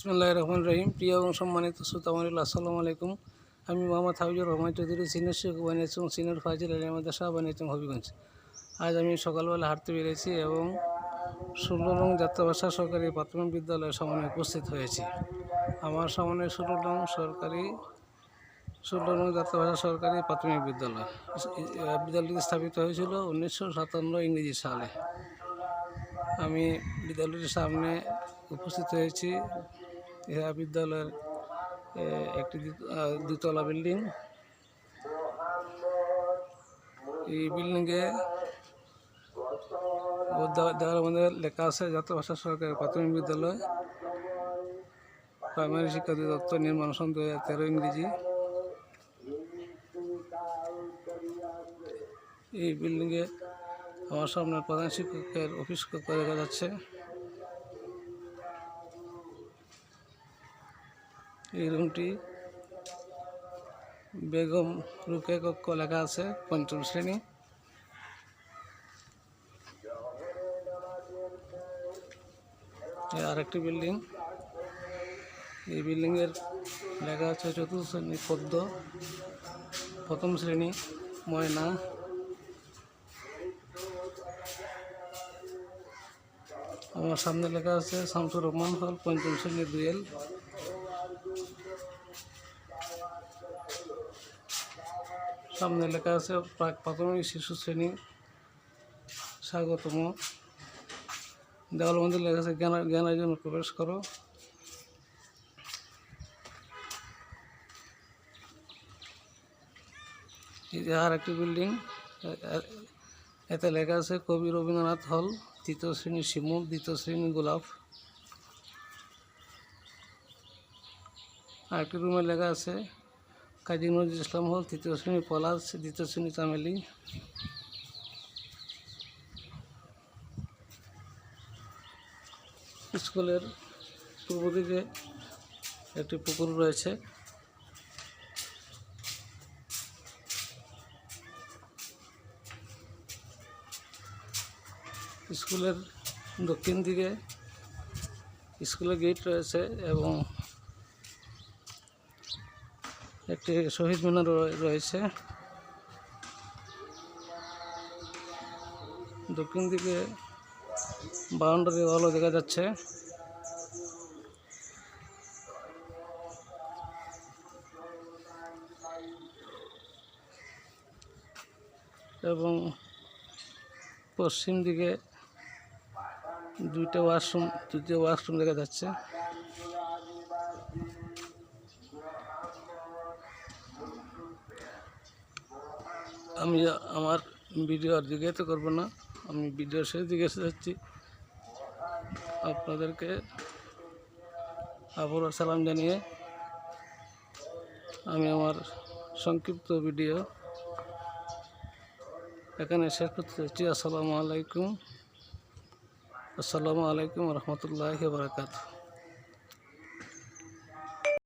ইসমুল্লাহ রহমান রহিম। প্রিয় এবং সম্মানিত শ্রোতামণিল আসসালামু আলাইকুম। আমি মোহাম্মদ হাবিজুর রহমান চৌধুরী, সিনিয়র শিক্ষক এবং সিনিয়র ফাজিল আলী আমাদের শাহ বানিয়েছি হবিগঞ্জ। আজ আমি সকালবেলা হাঁটতে বেরিয়েছি এবং ষোলো নং যাত্রাবাসা সরকারি প্রাথমিক বিদ্যালয়ের সামনে উপস্থিত হয়েছি। আমার সামনে ষোলো নং সরকারি ষোলো নং যাত্রাবাসা সরকারি প্রাথমিক বিদ্যালয়। বিদ্যালয়টি স্থাপিত হয়েছিল উনিশশো সাতান্ন ইংরেজি সালে। আমি বিদ্যালয়টির সামনে উপস্থিত হয়েছি। ইহা বিদ্যালয়ের এ, একটি দুতলা বিল্ডিং। এই বিল্ডিংয়ে দেওয়ালের মধ্যে লেখা আছে জাতীয় যাত্রাভাষা সরকারের প্রাথমিক বিদ্যালয় প্রাইমারি শিক্ষা অধিদপ্তর নির্মাণ সন দু হাজার তেরো ইংরেজি। এই বিল্ডিংয়ে আমার সামনে প্রধান শিক্ষকের অফিস করে দেখা যাচ্ছে। এই রুমটি বেগম রুকে কক্ষ লেখা আছে, পঞ্চম শ্রেণি। আরেকটি বিল্ডিং। এই বিল্ডিংয়ের লেখা আছে চতুর্থ শ্রেণি, পদ্ম। প্রথম শ্রেণি, ময়না। আমার সামনে লেখা আছে শামসুর রহমান হল, পঞ্চম শ্রেণি, দুয়েল। সামনে লেখা আছে, প্রাক প্রাথমিক শিশু শ্রেণি, স্বাগতম। দেওয়াল মন্দির লেখা আছে, জ্ঞান, জ্ঞানের জন্য প্রবেশ করো। আর একটি বিল্ডিং এতে লেখা আছে, কবি রবীন্দ্রনাথ হল, তৃতীয় শ্রেণি শিমুল, দ্বিতীয় শ্রেণি গোলাপ। আরেকটি রুমে লেখা আছে কাজী নজরুল ইসলাম হল তৃতীয় শ্রেণি, পলাশ, দ্বিতীয় শ্রেণি, চামেলি। স্কুলের পূর্ব দিকে একটি পুকুর রয়েছে। স্কুলের দক্ষিণ দিকে স্কুলের গেট রয়েছে এবং একটি শহীদ মিনার রয়ে- রয়েছে। দক্ষিণ দিকে বাউন্ডারি ওয়ালও দেখা যাচ্ছে। এবং পশ্চিম দিকে দুইটা ওয়াশরুম দুইটা ওয়াশরুম দেখা যাচ্ছে। আমি আমার ভিডিও আর তো করব না। আমি ভিডিও শেষ এসে যাচ্ছি। আপনাদেরকে আবার সালাম জানিয়ে আমি আমার সংক্ষিপ্ত ভিডিও এখানে শেষ করতে চাচ্ছি আসসালামু আলাইকুম। আসসালামু আলাইকুম রহমতুল্লাহ বারকাত